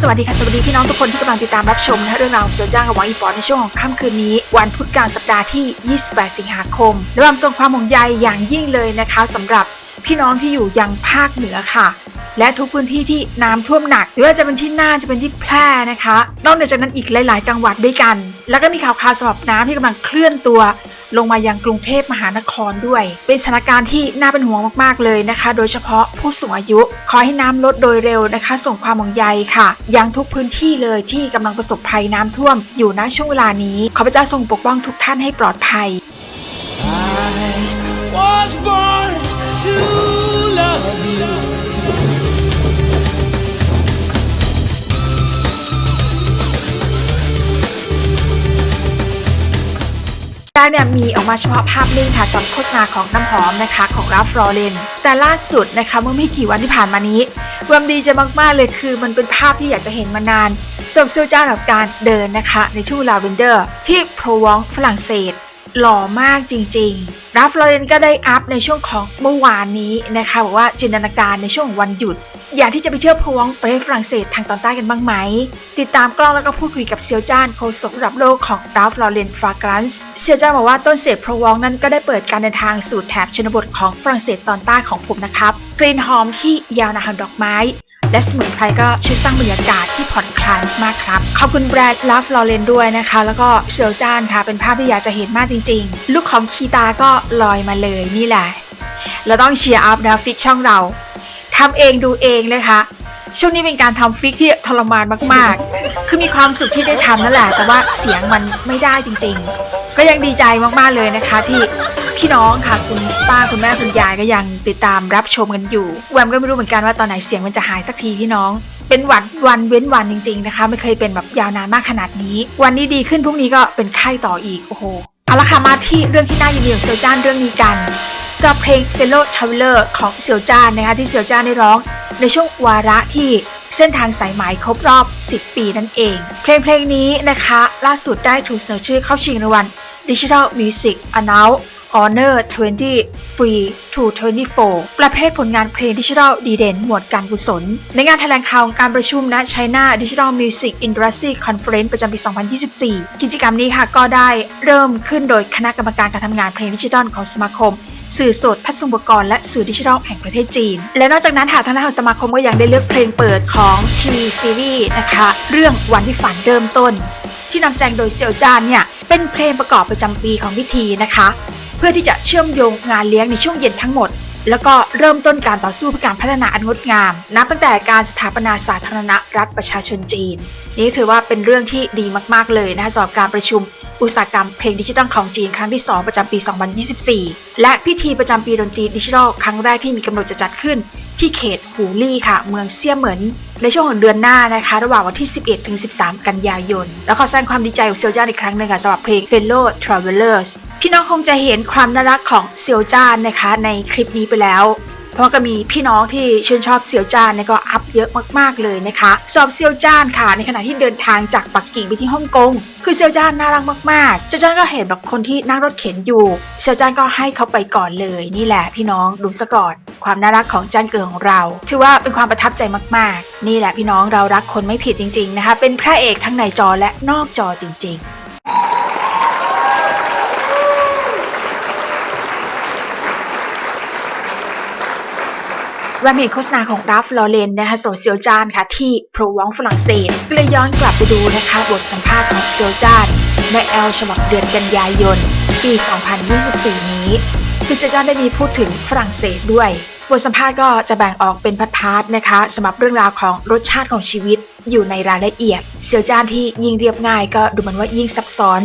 สวัสดีค่ะ สวัสดีพี่น้องทุกคนที่กำลังติดตามรับชมนะเรื่องราวเสือจ้างกับหวังอีปอในช่วงของค่ำคืนนี้ วันพุธกลางสัปดาห์ที่ 28 สิงหาคมและความทรงความห่วงใยอย่างยิ่งเลยนะคะสำหรับพี่น้องที่อยู่ยังภาคเหนือค่ะ และทุกพื้นที่ที่น้ำท่วมหนักหรือว่าจะเป็นที่น่านจะเป็นที่แพร่นะคะ นอกเหนือจากนั้นอีกหลาย ๆ จังหวัดด้วยกัน แล้วก็มีข่าวคราวสำหรับน้ำที่กำลังเคลื่อนตัว ลงมายังกรุงเทพมหานครด้วย เป็นสถานการณ์ที่น่าเป็นห่วงมากๆเลยนะคะ โดยเฉพาะผู้สูงอายุ ขอให้น้ำลดโดยเร็วนะคะ ส่งความห่วงใยค่ะ ยังทุกพื้นที่เลยที่กำลังประสบภัยน้ำท่วม อยู่ณช่วงเวลานี้ขอพระเจ้าทรงปกป้องทุกท่านให้ปลอดภัย I was born กเนี่ยมีออกมาเฉพาะภาพนิ่งค่ะสำหรับโฆษณาของน้ำหอมนะคะของราฟลอเรนแต่ล่าสุดนะคะเมื่อไม่กี่วันที่ผ่านมานี้ความดีจะมากๆเลยคือมันเป็นภาพที่อยากจะเห็นมานานสำหรับเซลจ้ากับการเดินนะคะในช่วงลาเวนเดอร์ที่โพรวองฝรั่งเศส หล่อมากจริงๆราฟลอเรนก็ได้อัพในช่วงของเมื่อวานนี้นะคะบอกว่าจินตนาการในช่วงวันหยุด อยากที่จะไปเที่ยวพวงประเทศฝรั่งเศสทางตอนใต้กันบ้างไหม ติดตามกล้องแล้วก็พูดคุยกับเซียวจ้านโฆษกระดับโลกของดาฟลอเรนฟรากรันส์เซียวจ้านบอกว่าต้นเสพโพวงนั้นก็ได้เปิดการเดินทางสู่แถบชนบทของฝรั่งเศสตอนใต้ของผมนะครับกลิ่นหอมที่ยาวนานดอกไม้ และสมุนไพรก็ช่วยสร้างบรรยากาศที่ผ่อนคลายมากครับ ขอบคุณแบรนด์ลาฟลอเรนด้วยนะคะ แล้วก็เซียวจ้านค่ะ เป็นภาพที่อยากจะเห็นมากจริง ๆ ลูกของคีตาก็ลอยมาเลยนี่แหละ เราต้องเชียร์อัพนะฟิกช่องเราทำเองดูเองนะคะช่วงนี้เป็นการทำฟิกที่ทรมานมาก ๆ คือมีความสุขที่ได้ทำนั่นแหละ แต่ว่าเสียงมันไม่ได้จริง ๆ ก็ยังดีใจมากๆเลยนะคะ ที่พี่น้องค่ะคุณป้าคุณแม่คุณยายก็ยังติดตามรับชมกันอยู่แวมก็ไม่รู้เหมือนกันว่าตอนไหนเสียงมันจะหายสักทีพี่น้อง เป็นวัดวันเว้นวันจริง ๆ นะคะ ไม่เคยเป็นแบบยาวนานมากขนาดนี้ วันนี้ดีขึ้นพรุ่งนี้ก็เป็นไข้ต่ออีกโอ้โหเอาละค่ะมาที่เรื่องที่น่ายินดีของเซลจ้านเรื่องนี้กัน สำหรับเพลง Fellow Traveler ของเซียวจ้านนะคะที่เซียวจ้านได้ร้อง ในช่วงวาระที่เส้นทางสายไหมครบรอบ 10 ปีนั่นเอง เพลงเพลงนี้นะคะ ล่าสุดได้ถูกเสนอชื่อเข้าชิงรางวัล Digital Music Announce Honor 20 Free to 24 ประเภทผลงานเพลงดิจิทัลดีเด่น หมวดการกุศล ในงานแถลงข่าวการประชุมณ China Digital Music Industry Conference ประจำปี 2024 กิจกรรมนี้ค่ะก็ได้เริ่มขึ้นโดยคณะกรรมการการทำงานเพลงดิจิทัลของสมาคม สื่อสดทัศนอุปกรณ์และสื่อดิจิทัลแห่งประเทศจีน และนอกจากนั้นหากทางด้านของสมาคมก็ยังได้เลือกเพลงเปิดของทีวีซีรีส์นะคะ เรื่องวันที่ฝันเริ่มต้น ที่นำแสดงโดยเซียวจานเนี่ยเป็นเพลงประกอบประจำปีของพิธีนะคะ เพื่อที่จะเชื่อมโยงงานเลี้ยงในช่วงเย็นทั้งหมด แล้วก็เริ่มต้นการต่อสู้เพื่อการพัฒนาอันงดงาม นับตั้งแต่การสถาปนาสาธารณรัฐประชาชนจีน นี่ถือว่าเป็นเรื่องที่ดีมาก ๆ เลยนะคะสำหรับการประชุมอุตสาหกรรมเพลงดิจิทัลของจีนครั้งที่ 2 ประจำปี 2024 และพิธีประจำปีดนตรีดิจิทัลครั้งแรกที่มีกำหนดจะจัดขึ้นที่เขตหูลี่ค่ะ เมืองเซี่ยเหมินในช่วงของเดือนหน้านะคะ ระหว่างวันที่ 11 ถึง 13 กันยายน แล้วขอแสดงความดีใจกับเซียวจ้านอีกครั้งหนึ่งค่ะสำหรับเพลง Fellow Travelers พี่น้องคงจะเห็นความน่ารักของเซียวจ้านนะคะ ในคลิปนี้ไปแล้ว เพราะก็มีพี่น้องที่ชื่นชอบเซียวจ้านเนี่ยก็อัพเยอะมากๆเลยนะคะสำหรับเซียวจ้านค่ะ ในขณะที่เดินทางจากปักกิ่งไปที่ฮ่องกงคือเซียวจ้านน่ารักมากๆเซียวจ้านก็เห็นแบบคนที่นั่งรถเข็นอยู่เซียวจ้านก็ให้เขาไปก่อนเลยนี่แหละพี่น้องดูซะก่อน ความน่ารักของจ้านเกิดของเรา ถือว่าเป็นความประทับใจมากๆ นี่แหละพี่น้องเรารักคนไม่ผิดจริงๆนะคะเป็นพระเอกทั้งในจอและนอกจอจริง ๆ แวมเห็นโฆษณาของรัฟลอเรนนะคะโซเซียลจานค่ะที่โปรวองฝรั่งเศสก็เลยย้อนกลับไปดูนะคะบทสัมภาษณ์ของเซียลจานในแอลฉบับเดือนกันยายน ปี 2024 นี้คือเซียลจานได้มีพูดถึงฝรั่งเศสด้วย บทสัมภาษณ์ก็จะแบ่งออกเป็นพาร์ทๆนะคะสำหรับเรื่องราวของรสชาติของชีวิตอยู่ในรายละเอียดเซียวจานที่ยิ่งเรียบง่ายก็ดูเหมือนว่ายิ่งซับซ้อน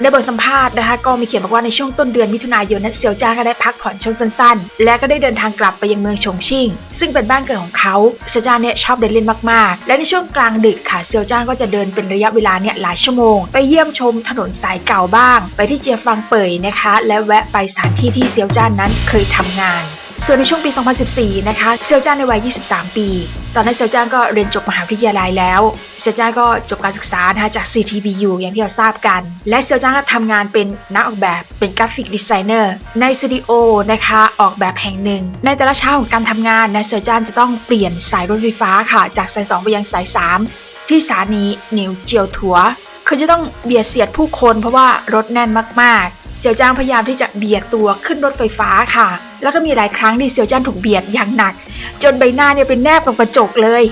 ในบทสัมภาษณ์นะคะก็มีเขียนบอกว่าในช่วงต้นเดือนมิถุนายนนั้นเซียวจ้านก็ได้พักผ่อนช่วงสั้นๆ และก็ได้เดินทางกลับไปยังเมืองฉงชิ่ง ซึ่งเป็นบ้านเกิดของเขาเซียวจ้านเนี่ยชอบเดินเล่นมากๆ และในช่วงกลางดึกค่ะเซียวจ้านก็จะเดินเป็นระยะเวลาเนี่ยหลายชั่วโมง ไปเยี่ยมชมถนนสายเก่าบ้าง ไปที่เจียฟังเป่ยนะคะ และแวะไปสถานที่ที่เซียวจ้านนั้นเคยทำงาน ส่วนในช่วงปี 2014 นะคะเซียวจ้าในวัย 23 ปี ตอนนั้นเซียวจ้าก็เรียนจบมหาวิทยาลัยแล้วเซียวจ้าก็จบการศึกษานะคะจาก CTBU อย่างที่เราทราบกัน และเซียวจ้าก็ทำงานเป็นนักออกแบบเป็นกราฟิกดีไซเนอร์ในสตูดิโอนะคะออกแบบแห่งหนึ่ง ในแต่ละเช้าของการทำงานนะเซียวจ้าจะต้องเปลี่ยนสายรถไฟฟ้าค่ะ จากสาย 2 ไปยังสาย 3 ที่สถานีนิวเจียวถัวคือจะต้องเบียดเสียดผู้คนเพราะว่ารถแน่นมากๆ เสียวจางพยายามที่จะเบียดตัวขึ้นรถไฟฟ้าค่ะ แล้วก็มีหลายครั้งที่เสียวจางถูกเบียดอย่างหนัก จนใบหน้าเนี่ยเป็นแนบกับกระจกเลย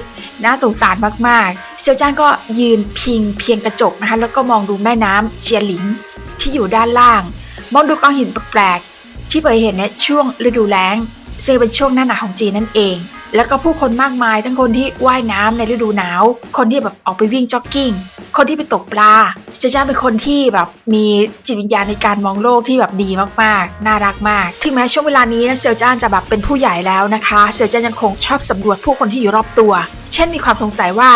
น่าสงสารมากๆ เสียวจางก็ยืนพิงเพียงกระจกนะคะ แล้วก็มองดูแม่น้ำเจียหลิงที่อยู่ด้านล่าง มองดูกองหินแปลกๆที่เคยเห็นเนี่ยช่วงฤดูแล้ง ซึ่งเป็นช่วงหน้าหนาวของจีนนั่นเอง แล้วก็ผู้คนมากมายทั้งคนที่ว่ายน้ำในฤดูหนาว คนที่แบบออกไปวิ่งจ็อกกิ้ง คนที่ไปตกปลาเซจ้านเป็นคนที่แบบมีจิตวิญญาณในการมองโลกที่แบบดีมากๆ น่ารักมาก ถึงแม้ช่วงเวลานี้นะเซียวจ้านจะแบบเป็นผู้ใหญ่แล้วนะคะเซียวจ้านยังคงชอบสำรวจผู้คนที่อยู่รอบตัว เช่นมีความสงสัยว่า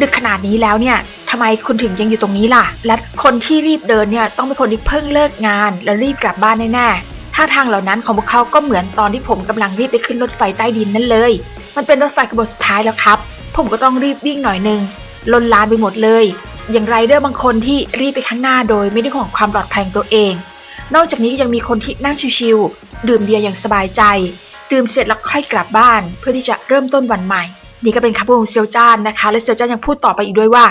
ดึกขนาดนี้แล้วเนี่ยทำไมคุณถึงยังอยู่ตรงนี้ล่ะ และคนที่รีบเดินเนี่ยต้องเป็นคนที่เพิ่งเลิกงาน และรีบกลับบ้านแน่ๆ ท่าทางเหล่านั้นของพวกเขาก็เหมือนตอนที่ผมกำลังรีบไปขึ้นรถไฟใต้ดินนั่นเลย มันเป็นรถไฟขบวนสุดท้ายแล้วครับ ผมก็ต้องรีบวิ่งหน่อยนึงลนลานไปหมดเลย อย่างไรเดอร์บางคนที่รีบไปข้างหน้าโดยไม่ได้ห่วงความปลอดภัยของตัวเอง นอกจากนี้ยังมีคนที่นั่งชิวๆดื่มเบียร์อย่างสบายใจ ดื่มเสร็จแล้วค่อยกลับบ้าน เพื่อที่จะเริ่มต้นวันใหม่ นี่ก็เป็นคำพูดของเซียวจ้านนะคะ และเซียวจ้านยังพูดต่อไปอีกด้วยว่า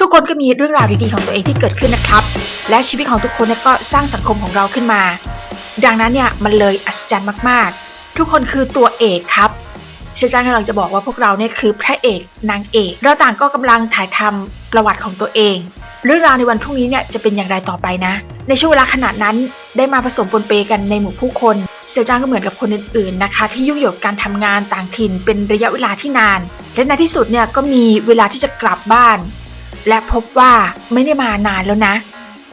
ทุกคนก็มีเรื่องราวดีๆของตัวเองที่เกิดขึ้นนะครับ และชีวิตของทุกคนก็สร้างสังคมของเราขึ้นมา ดังนั้นเนี่ยมันเลยอัศจรรย์มากๆ ทุกคนคือตัวเอกครับเซียวจ้านกำลังจะบอกว่าพวกเราเนี่ยคือพระเอกนางเอก เราต่างก็กำลังถ่ายทำประวัติของตัวเอง เรื่องราวในวันพรุ่งนี้เนี่ยจะเป็นอย่างไรต่อไปนะ ในช่วงเวลาขนาดนั้นได้มาผสมปนเปกันในหมู่ผู้คนเซียวจ้านก็เหมือนกับคนอื่นๆนะคะ ที่ยุ่งเหยิงกับการทำงานต่างถิ่นเป็นระยะเวลาที่นาน และในที่สุดเนี่ยก็มีเวลาที่จะกลับบ้าน และพบว่าไม่ได้มานานแล้วนะ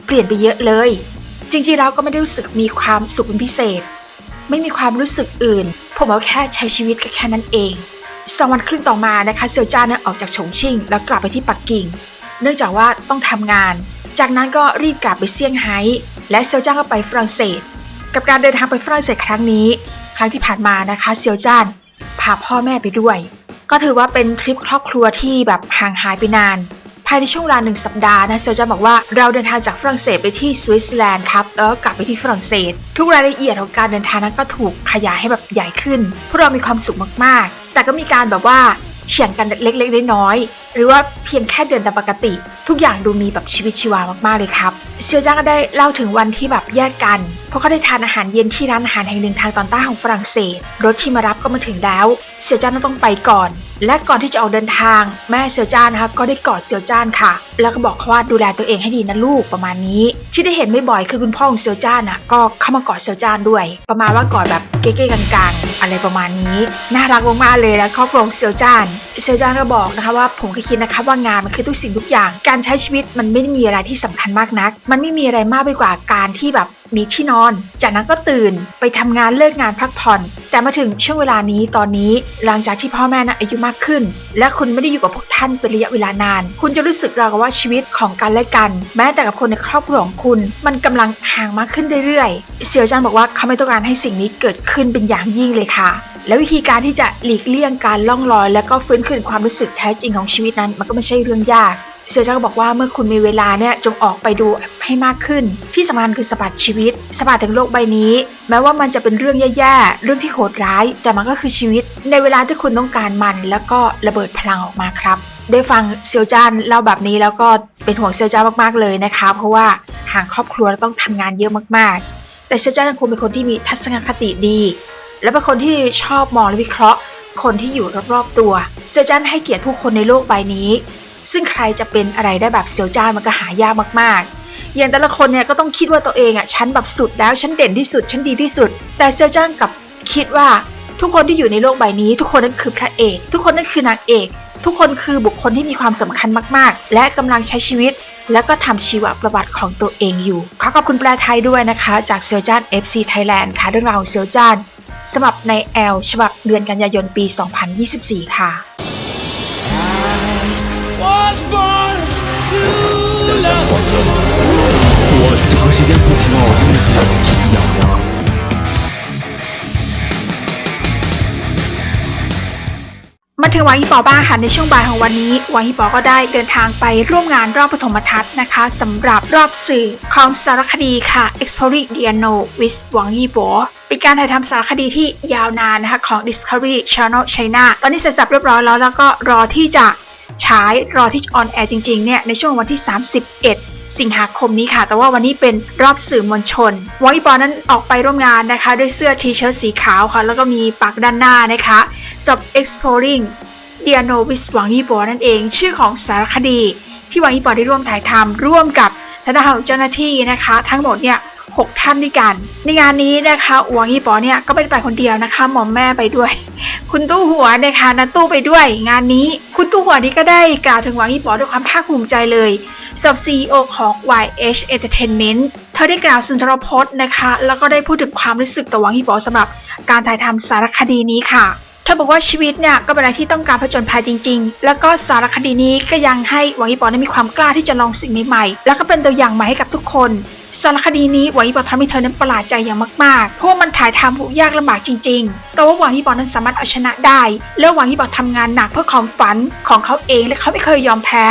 เปลี่ยนไปเยอะเลย จริงๆแล้วก็ไม่ได้รู้สึกมีความสุขเป็นพิเศษ ไม่มีความรู้สึกอื่น ผมเอาแค่ใช้ชีวิตแค่นั้นเองสองวันครึ่งต่อมานะคะเซียวจ้านี่ยออกจากฉงชิ่ง แล้วกลับไปที่ปักกิ่ง เนื่องจากว่าต้องทำงาน จากนั้นก็รีบกลับไปเซี่ยงไฮ้และเซียวจ้านก็ไปฝรั่งเศส กับการเดินทางไปฝรั่งเศสครั้งนี้ ครั้งที่ผ่านมานะคะเซียวจ้านพาพ่อแม่ไปด้วย ก็ถือว่าเป็นทริปครอบครัวที่แบบห่างหายไปนานายในช่วงเวลาหนึ่งสัปดาห์นะเซลจะบอกว่าเราเดินทางจากฝรั่งเศสไปที่สวิตเซอร์แลนด์ครับแล้วก็กลับไปที่ฝรั่งเศส ทุกรายละเอียดของการเดินทางนั้นก็ถูกขยายให้แบบใหญ่ขึ้นพวกเรามีความสุขมากๆ แต่ก็มีการแบบว่าเฉียงกันเล็กๆน้อยๆ หรือว่าเพียงแค่เดินตามปกติ ทุกอย่างดูมีแบบชีวิตชีวามากๆเลยครับเซียวจ้างก็ได้เล่าถึงวันที่แบบแยกกัน เพราะเขาได้ทานอาหารเย็นที่ร้านอาหารแห่งหนึ่งทางตอนใต้ของฝรั่งเศส รถที่มารับก็มาถึงแล้วเซียวจ้านต้องไปก่อน และก่อนที่จะออกเดินทาง แม่เซียวจ้านนะคะก็ได้กอดเซียวจ้านค่ะ แล้วก็บอกเขาว่าดูแลตัวเองให้ดีนะลูกประมาณนี้ ที่ได้เห็นไม่บ่อยคือคุณพ่อของเซียวจ้านอะก็เข้ามากอดเซียวจ้านด้วย ประมาณว่ากอดแบบเก๊ๆกลางๆ อะไรประมาณนี้ น่ารักมากๆเลยนะครอบครัวเซียวจ้านเซียวจ้านก็บอกนะคะว่าผมก็คิดนะคะว่างานมันคือทุกสิ่งทุกอย่าง การใช้ชีวิตมันไม่ได้มีอะไรที่สำคัญมากนัก มันไม่มีอะไรมากไปกว่าการที่แบบ มีที่นอน จากนั้นก็ตื่นไปทำงานเลิกงานพักผ่อน แต่มาถึงช่วงเวลานี้ตอนนี้หลังจากที่พ่อแม่นะอายุมากขึ้น และคุณไม่ได้อยู่กับพวกท่านเป็นระยะเวลานาน คุณจะรู้สึกราวกับว่าชีวิตของกันและกัน แม้แต่กับคนในครอบครัวของคุณ มันกำลังห่างมากขึ้นเรื่อยๆเซียวจานบอกว่าเขาไม่ต้องการให้สิ่งนี้เกิดขึ้นเป็นอย่างยิ่งเลยค่ะ และวิธีการที่จะหลีกเลี่ยงการล่องลอย และก็ฟื้นคืนความรู้สึกแท้จริงของชีวิตนั้น มันก็ไม่ใช่เรื่องยากเซียวจ้าก็บอกว่าเมื่อคุณมีเวลาเนี่ยจงออกไปดูให้มากขึ้น ที่สำคัญคือสะบัดชีวิตสะบัดถึงโลกใบนี้ แม้ว่ามันจะเป็นเรื่องแย่ๆเรื่องที่โหดร้าย แต่มันก็คือชีวิต ในเวลาที่คุณต้องการมัน แล้วก็ระเบิดพลังออกมาครับ ได้ฟังเซียวจานเล่าแบบนี้แล้วก็เป็นห่วงเซียวจ้ามากๆเลยนะคะ เพราะว่าห่างครอบครัวแล้วต้องทำงานเยอะมากๆ แต่เซียวจ้ายังคงเป็นคนที่มีทัศนคติดี และเป็นคนที่ชอบมองและวิเคราะห์ คนที่อยู่รอบๆตัว เซียวจ้านให้เกียรติผู้คนในโลกใบนี้ ซึ่งใครจะเป็นอะไรได้แบบเซียวจ้านมันก็หายากมากๆ อย่างแต่ละคนเนี่ยก็ต้องคิดว่าตัวเองอะฉันแบบสุดแล้วฉันเด่นที่สุดฉันดีที่สุด แต่เซียวจ้านกับคิดว่าทุกคนที่อยู่ในโลกใบนี้ ทุกคนนั้นคือพระเอก ทุกคนนั้นคือนางเอก ทุกคนคือบุคคลที่มีความสำคัญมากๆ และกำลังใช้ชีวิต และก็ทำชีวประวัติของตัวเองอยู่ขอขอบคุณแปลไทยด้วยนะคะ จากเซียวจ้าน FC Thailand ค่ะเรื่องราวของเซียวจ้านสำหรับในแอลฉบับเดือนกันยายนปี 2024 ค่ะ was born to love. 我长时间不骑马，我真的是痒痒。 มาถึงหวังอีปอบ้างค่ะในช่วงบ่ายของวันนี้หวังอีปอก็ได้เดินทางไปร่วมงานรอบปฐมทัศน์นะคะสำหรับรอบสื่อของสารคดีค่ะ Exploring the Unknown with หวังอีปอเป็นการถ่ายทำสารคดีที่ยาวนานนะคะของ Discovery Channel China ตอนนี้เสร็จสับเรียบร้อยแล้วแล้วก็รอที่จะ ฉายรอที่ออนแอร์จริงๆเนี่ยในช่วงวันที่ 31สิงหาคมนี้ค่ะ แต่ว่าวันนี้เป็นรอบสื่อมวลชนวอยบอลนั้นออกไปร่วมงานนะคะ ด้วยเสื้อทีเชิ้ตสีขาวค่ะ แล้วก็มีปักด้านหน้านะคะสำหรับ exploring d i a n o w i s หวังยี่ปัวนั่นเอง ชื่อของสารคดี ที่หวังยี่ปัวได้ร่วมถ่ายทำร่วมกับทางด้านของเจ้าหน้าที่นะคะ ทั้งหมดเนี่ย หกท่านด้วยกัน ในงานนี้นะคะหวังยี่ปอเนี่ยก็ไม่ได้ไปคนเดียวนะคะหมอมแม่ไปด้วย คุณตู้หัวนะคะนันตู้ไปด้วย งานนี้คุณตู้หัวนี้ก็ได้กล่าวถึงหวังยี่ปอด้วยความภาคภูมิใจเลยสำหรับ CEO ของ YH Entertainment เธอได้กล่าวสุนทรพจน์นะคะ แล้วก็ได้พูดถึงความรู้สึกต่อหวังฮีบอสำหรับการถ่ายทำสารคดีนี้ค่ะเธอบอกว่าชีวิตเนี่ยก็เป็นอะไรที่ต้องการผจญภัยจริง ๆ แล้วก็สารคดีนี้ก็ยังให้หวังฮีบอได้มีความกล้าที่จะลองสิ่งใหม่ๆ แล้วก็เป็นตัวอย่างใหม่ให้กับทุกคน สารคดีนี้หวังอีบอทำให้เธอนั้นประหลาดใจอย่างมากๆ เพราะมันถ่ายทำยากลำบากจริง ๆ แต่ว่าหวังอีบอนั้นสามารถเอาชนะได้ และหวังอีบอทำงานหนักเพื่อความฝันของเขาเองและเขาไม่เคยยอมแพ้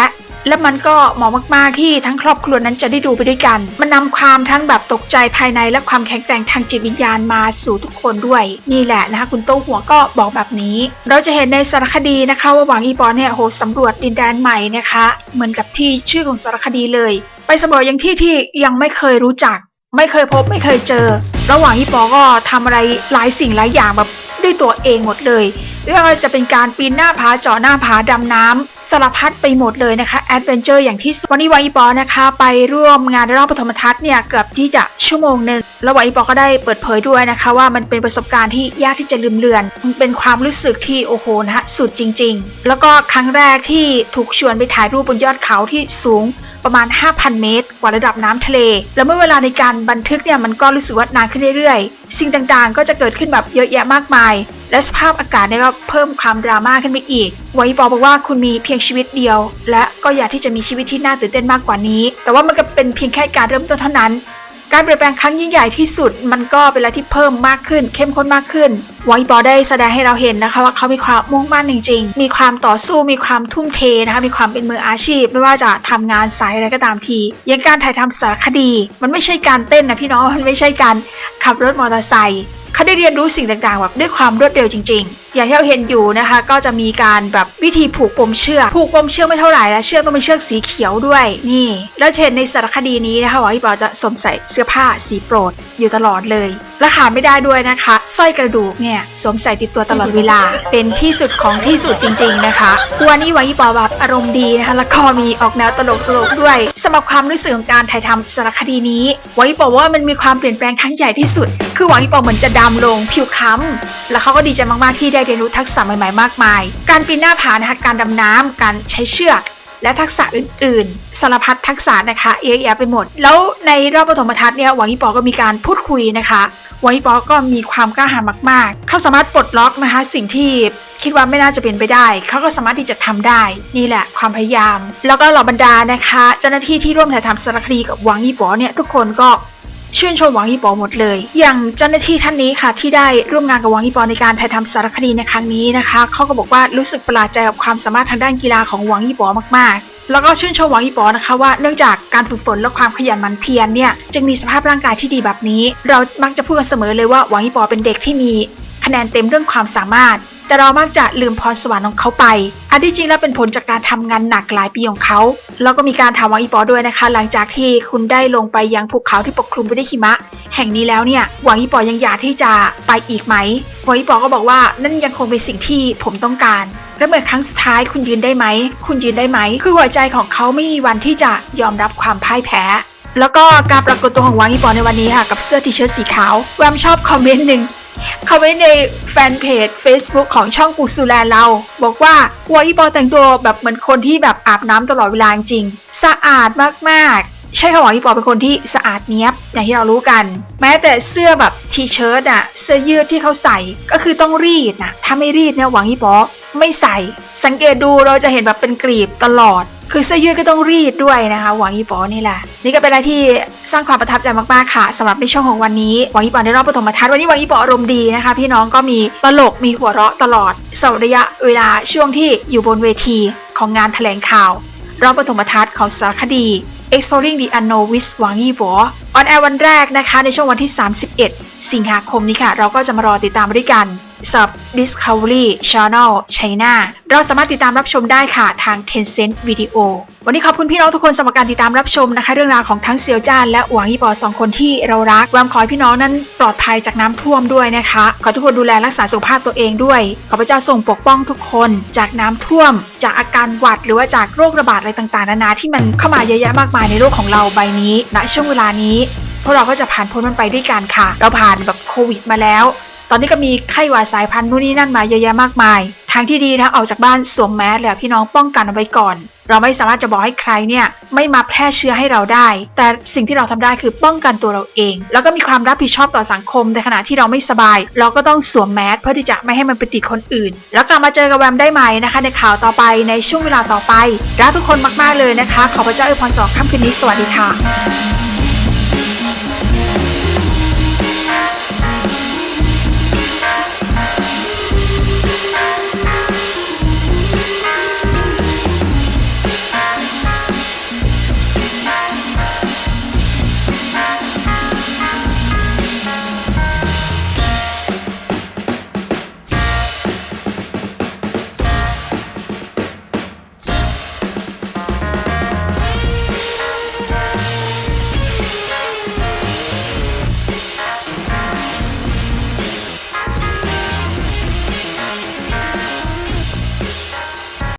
และมันก็เหมาะมากๆที่ทั้งครอบครัวนั้นจะได้ดูไปด้วยกัน มันนำความทั้งแบบตกใจภายในและความแข็งแกร่งทางจิตวิญญาณมาสู่ทุกคนด้วย นี่แหละนะคะคุณโต้หัวก็บอกแบบนี้ เราจะเห็นในสารคดีนะคะ ว่าหวังอีปอนเนี่ยโหสำรวจดินแดนใหม่นะคะ เหมือนกับที่ชื่อของสารคดีเลย ไปสำรวจยังที่ที่ยังไม่เคยรู้จัก ไม่เคยพบไม่เคยเจอ ระหว่างที่ปอก็ทำอะไรหลายสิ่งหลายอย่างแบบด้วยตัวเองหมดเลยไม่ว่าจะเป็นการปีนหน้าผาเจาะหน้าผาดำน้ำสารพัดไปหมดเลยนะคะแอดเวนเจอร์อย่างที่สุดวันนี้วาอีปอนะคะไปร่วมงานรอบปฐมทัศน์เนี่ยเกือบที่จะชั่วโมงหนึ่งแล้ววาอีปอก็ได้เปิดเผยด้วยนะคะ ว่ามันเป็นประสบการณ์ที่ยากที่จะลืมเลือน มันเป็นความรู้สึกที่โอ้โหนะคะสุดจริง ๆ แล้วก็ครั้งแรกที่ถูกชวนไปถ่ายรูปบนยอดเขาที่สูงประมาณ 5,000 เมตร กว่าระดับน้ำทะเล แล้วเมื่อเวลาในการบันทึกเนี่ยมันก็รู้สึกว่านานขึ้นเรื่อยๆ สิ่งต่างๆ ก็จะเกิดขึ้นแบบเยอะแยะมากมาย และสภาพอากาศเนี่ยก็เพิ่มความดราม่าขึ้นไปอีก ไวปอบอกว่าคุณมีเพียงชีวิตเดียว และก็อยากที่จะมีชีวิตที่น่าตื่นเต้นมากกว่านี้ แต่ว่ามันก็เป็นเพียงแค่การเริ่มต้นเท่านั้นการเปลี่ยนแปลงครั้งยิ่งใหญ่ที่สุดมันก็เป็นอะไรที่เพิ่มมากขึ้น เข้มข้นมากขึ้นไวปอได้แสดงให้เราเห็นนะคะว่าเขามีความมุ่งมั่นจริง ๆ มีความต่อสู้มีความทุ่มเทนะคะมีความเป็นมืออาชีพ ไม่ว่าจะทำงานสายอะไรก็ตามทีอย่างการถ่ายทำสารคดี มันไม่ใช่การเต้นนะพี่น้องมันไม่ใช่การขับรถมอเตอร์ไซค์ เขาได้เรียนรู้สิ่งต่างๆแบบด้วยความรวดเร็วจริง ๆอย่างที่เราเห็นอยู่นะคะ ก็จะมีการแบบวิธีผูกปมเชือกผูกปมเชือกไม่เท่าไหร่แล้วเชือกต้องเป็นเชือกสีเขียวด้วย นี่ แล้วเห็นในสารคดีนี้นะคะว่าพี่ปอจะสวมใส่เสื้อผ้าสีโปรดอยู่ตลอดเลยและขาดไม่ได้ด้วยนะคะสร้อยกระดูกเนี่ยสวมใส่ติดตัวตลอดเวลา เป็นที่สุดของที่สุดจริง ๆนะคะวันนี้วายิปอแบบอารมณ์ดีนะคะแล้วก็มีออกแนวตลกๆด้วยสำหรับความรู้สึกของการถ่ายทำสารคดีนี้วายิปอว่ามันมีความเปลี่ยนแปลงครั้งใหญ่ที่สุด คือวายิปอเหมือนจะดำลงผิวค้ำแล้วเขาก็ดีใจมากๆที่ได้เรียนรู้ทักษะใหม่ๆมากมาย การปีนหน้าผานะคะการดำน้ำการใช้เชือกและทักษะอื่นๆ สารพัดทักษะนะคะเยอะแยะไปหมด แล้วในรอบปฐมทัศน์เนี่ยหวังอีปอก็มีการพูดคุยนะคะหวังอีปอก็มีความกล้าหาญมาก ๆ เขาสามารถปลดล็อกนะคะ สิ่งที่คิดว่าไม่น่าจะเป็นไปได้ เขาก็สามารถที่จะทำได้นี่แหละความพยายาม แล้วก็เหล่าบรรดานะคะ เจ้าหน้าที่ที่ร่วมถ่ายทำสารคดีกับหวังอีปอเนี่ยทุกคนก็ ชื่นชมหวังอีปอหมดเลย อย่างเจ้าหน้าที่ท่านนี้ค่ะ ที่ได้ร่วมงานกับหวังอีปอในการถ่ายทำสารคดีในครั้งนี้นะคะเขาก็บอกว่ารู้สึกประหลาดใจกับความสามารถทางด้านกีฬาของหวังอีปอมากๆ แล้วก็ชื่นชมหวังอีปอนะคะว่าเนื่องจากการฝึกฝนและความขยันหมั่นเพียรเนี่ยจึงมีสภาพร่างกายที่ดีแบบนี้ เรามักจะพูดกันเสมอเลยว่าหวังอีปอเป็นเด็กที่มีคะแนนเต็มเรื่องความสามารถ แต่เรามักจะลืมพรสวรรค์ของเขาไป อันที่จริงแล้วเป็นผลจากการทำงานหนักหลายปีของเขา แล้วก็มีการถามวังอีปอด้วยนะคะ หลังจากที่คุณได้ลงไปยังภูเขาที่ปกคลุมไปด้วยหิมะ แห่งนี้แล้วเนี่ยหวังอีปอยังอยากที่จะไปอีกไหมหวังอีปอก็บอกว่านั่นยังคงเป็นสิ่งที่ผมต้องการและเมื่อครั้งสุดท้ายคุณยืนได้ไหม คุณยืนได้ไหม คือหัวใจของเขาไม่มีวันที่จะยอมรับความพ่ายแพ้ แล้วก็การปรากฏตัวของวังอีปอในวันนี้ค่ะ กับเสื้อทีเชิ้ตสีขาว แวมชอบคอมเมนต์หนึ่ง เขาไว้ในแฟนเพจ Facebook ของช่องปูซูแลเรา บอกว่าวัวอีปอแต่งตัวแบบเหมือนคนที่แบบอาบน้ำตลอดเวลาจริง สะอาดมากๆ ใช่ค่ะหวังอีปอเป็นคนที่สะอาดเนี้ยบอย่างที่เรารู้กัน แม้แต่เสื้อแบบทีเชิ้ตอะเสื้อยืดที่เขาใส่ก็คือต้องรีดนะถ้าไม่รีดเนี่ยหวังอีปอไม่ใส่ สังเกตดูเราจะเห็นแบบเป็นกรีบตลอด คือเสื้อยืดก็ต้องรีดด้วยนะคะหวังอีปอนี่แหละ นี่ก็เป็นอะไรที่สร้างความประทับใจมากๆค่ะสำหรับในช่วงของวันนี้หวังอีปอในรอบปฐมทัศน์วันนี้หวังอีปออารมณ์ดีนะคะ พี่น้องก็มีตลกมีหัวเราะตลอดสำหรับระยะเวลาช่วงที่อยู่บนเวทีของงานแถลงข่าว รอบปฐมทัศน์ของสารคดี Exploring the Unknown with หวังยี่บัวออนแอร์วันแรกนะคะ ในช่วงวันที่ 31 สิงหาคมนี้ค่ะ เราก็จะมารอติดตามด้วยกัน สำหรับ Discovery Channel China เราสามารถติดตามรับชมได้ค่ะทาง Tencent Video วันนี้ขอบคุณพี่น้องทุกคนสำหรับการติดตามรับชมนะคะ เรื่องราวของทั้งเซียวจ้านและหวังยี่ปอสองคนที่เรารักรวมขอให้พี่น้องนั้นปลอดภัยจากน้ำท่วมด้วยนะคะ ขอทุกคนดูแลรักษาสุขภาพตัวเองด้วยขอพระเจ้าทรงปกป้องทุกคนจากน้ำท่วม จากอาการหวัดหรือว่าจากโรคระบาดอะไรต่างๆนานาที่มันเข้ามาเยอะแยะมากมายในโลกของเราใบนี้ณช่วงเวลานี้พวกเราก็จะผ่านพ้นมันไปด้วยกันค่ะ เราผ่านแบบโควิดมาแล้ว ตอนนี้ก็มีไข้หวัดสายพันธุ์นู่นนี่นั่นมาเยอะแยะมากมาย ทางที่ดีนะออกจากบ้านสวมแมสเลยอะพี่น้องป้องกันเอาไว้ก่อน เราไม่สามารถจะบอกให้ใครเนี่ยไม่มาแพร่เชื้อให้เราได้ แต่สิ่งที่เราทำได้คือป้องกันตัวเราเอง แล้วก็มีความรับผิดชอบต่อสังคมในขณะที่เราไม่สบาย เราก็ต้องสวมแมสเพื่อที่จะไม่ให้มันไปติดคนอื่น แล้วกลับมาเจอกับแวมได้ใหม่นะคะ ในข่าวต่อไปในช่วงเวลาต่อไปรักทุกคนมากๆเลยนะคะ ขอพระเจ้าอวยพรสองค่ำคืนนี้สวัสดีค่ะ